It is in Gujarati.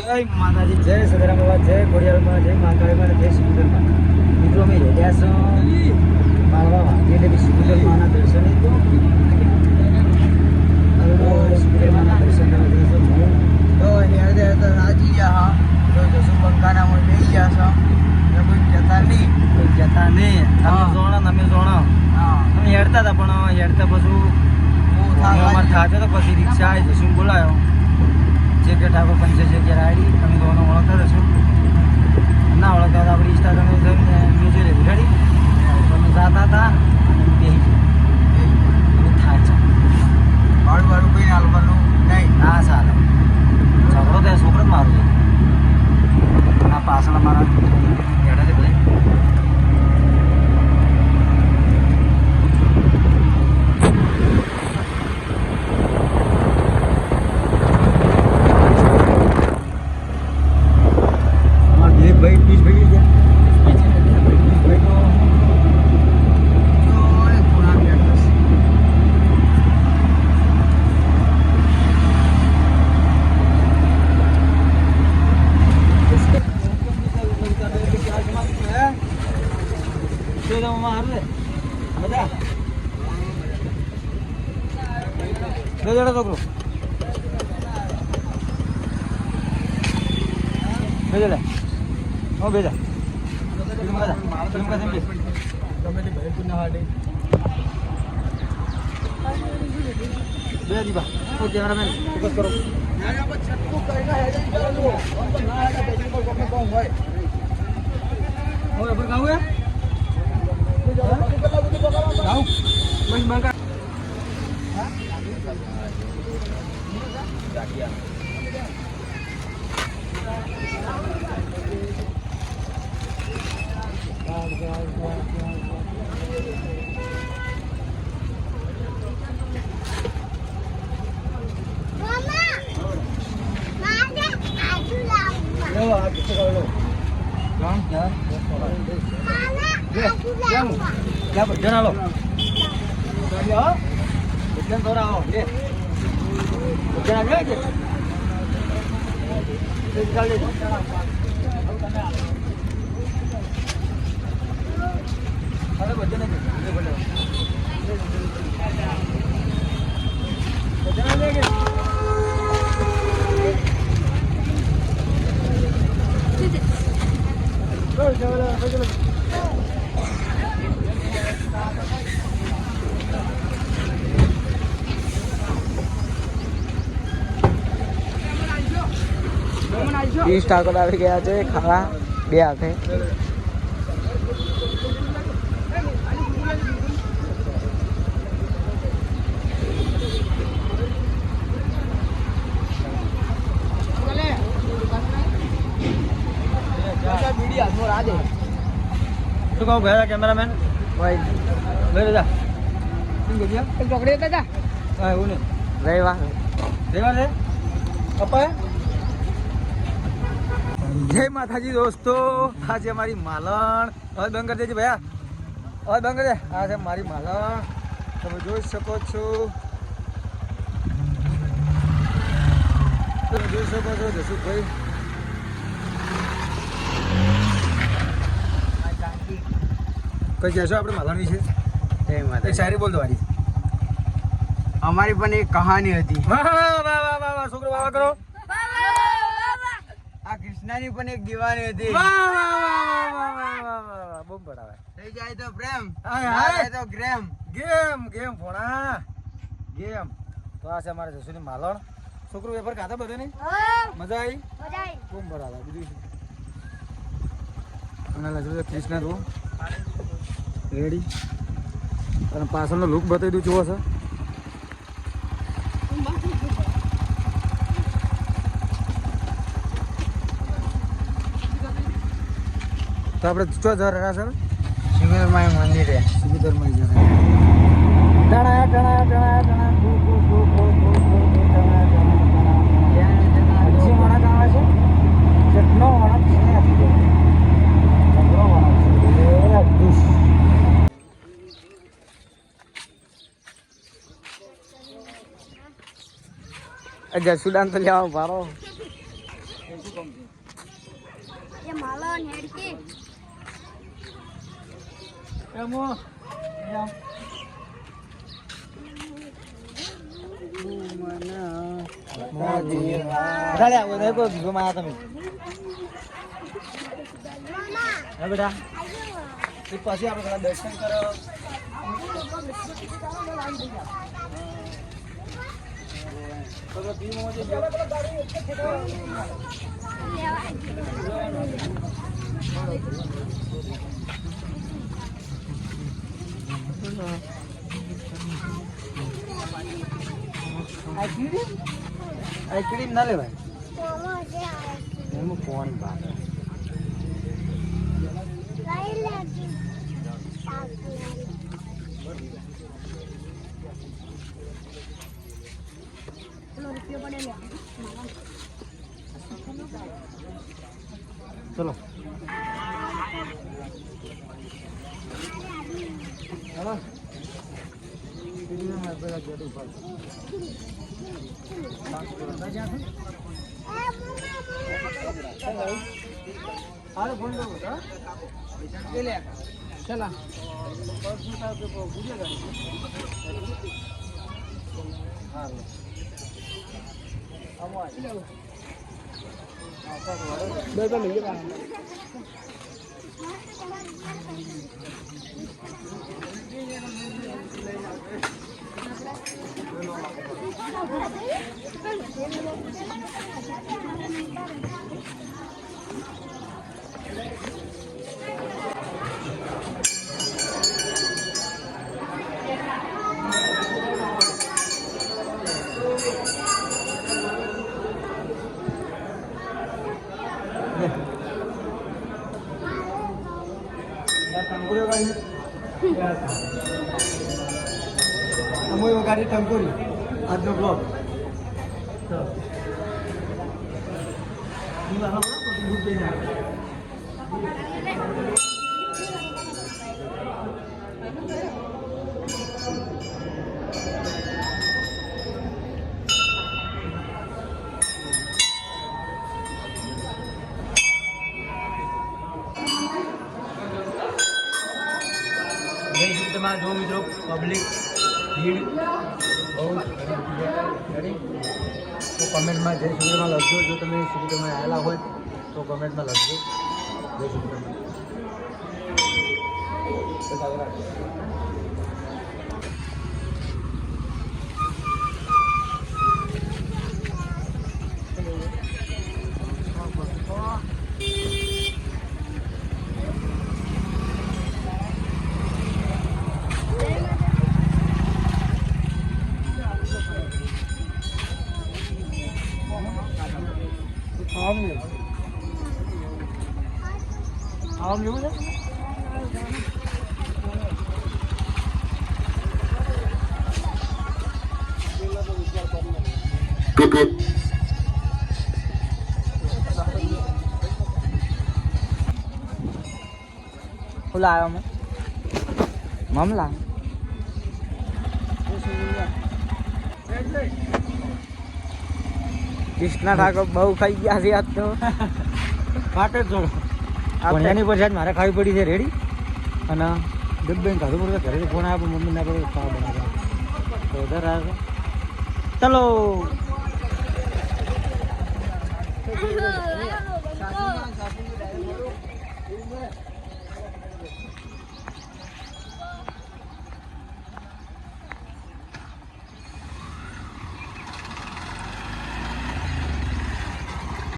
જય માતાજી જય સદારામ બાબા જય ખોડિયારમાં જય મહાકાળીમાં જય સિકુદરમાં મિત્રો અમે રહ્યા છો માળવામાં એટલે કે સિકુદરમાના દર્શને તો. દર્શન તો હેરદે હેરદે રાજી ગયા હા. તો જસુ બંકાના માં બેસી ગયા છો. કોઈ જતા નહીં. કોઈ જતા નહીં. તમે. જોણો અમે જોણો. અમે હેડતા હતા પણ હેડતા પછી હું. થાચો તો પછી રિક્ષા આવી જશું. બોલાયો. જગ્યા ઠાકોર પંચાયત જગ્યા આઈડી તમે કોનો ઓળખતા છો. ના ઓળખતા તો આપણે ઇન્સ્ટાગ્રામ છોકરો ભેજો લે. હો, ભેજા. બે દીપા. ઓ કેમેરામેન ફોકસ કરો. ના આપણે છટકું કરીને હેડિંગ કરવાનું. હોય તો ના હેડિંગ પર કોમે કોમ હોય. ક્યાં ભજન આલો ભજન થોડા આવો લે ભજન આવ્યો છે અરે ભજન ભજન આવ્યો કે ત્રીસ ઠાકોર આવી ગયા છે ખાવા બે હાથે. શું કહું ગયા કેમેરામેન? ભાઈ, લઈ જા શું કહી એક ચોકડી હતા? હા એવું નહીં. રવિવાર. રેવા છે પપ્પા જય માતાજી દોસ્તો આ છે મારી માલણ. હવે બંધ કરી દેજે ભૈયા. હવે બંધ કરી દે. આ છે મારી માલણ. તમે જોઈ શકો છો. તમે જોઈ શકો છો જસુભાઈ કઈ જશો આપણે માલણ છે જય બોલ તમારી અમારી પણ એક કહાની હતી છોકરો વાવા કરો આ કૃષ્ણાની પણ એક દીવાની હતી પ્રેમ ગેમ ગેમ ભોણા ગેમ તો આ છે અમારે જસુની માલણ છોકરું વેપાર ખાતા બધે નહીં મજા આવી બમ પડાવે બીજું અને લજુ કૃષ્ણ રેડી અને પાછળનો લુક બતાવી દઉં જુઓ છે તો આપણે ચો જરા રહ્યા સર શિવરમાય મંદિરે સુવિધરમાં જશે ટણા ટણા ટણા ટણા ગુ ગુ ગુ ગુ ગુ ગુ ગુ ટણા ટણા ટણા હજી વળાંક આવે છે કેટલો વળાંક છે આપી દો કેટલો વળાંક છે એ aja sudah antar jawab baru ya malah ya mau ya. Mana? Ice cream ના લેવાય. એમાં કોણ ભાવે ચલો ચાલો પેલા પેલા ગેટ ઉપર હાલો ફોન કરો વગાડી ટંકોરી આજનો બ્લોગ તમારા જો પબ્લિક ભીડ બહુ કમેન્ટમાં જય શ્રીમાં લખજો. જો તમે શ્રીમાં આવેલા હોય તો કમેન્ટમાં લખજો. જય શ્રી શું લાવ્યો અમે મમલા કૃષ્ણ ઠાકોર બહુ ખાઈ ગયા છે આજ તો. કાટે જ ભણ્યાની પછી આજ મારે ખાવી પડી છે રેડી. અને ડબ્બે ખાધું પડે ઘરે ફોન આવ્યો મમ્મી ના પડે ખાવા તો આવ્યો ચલો.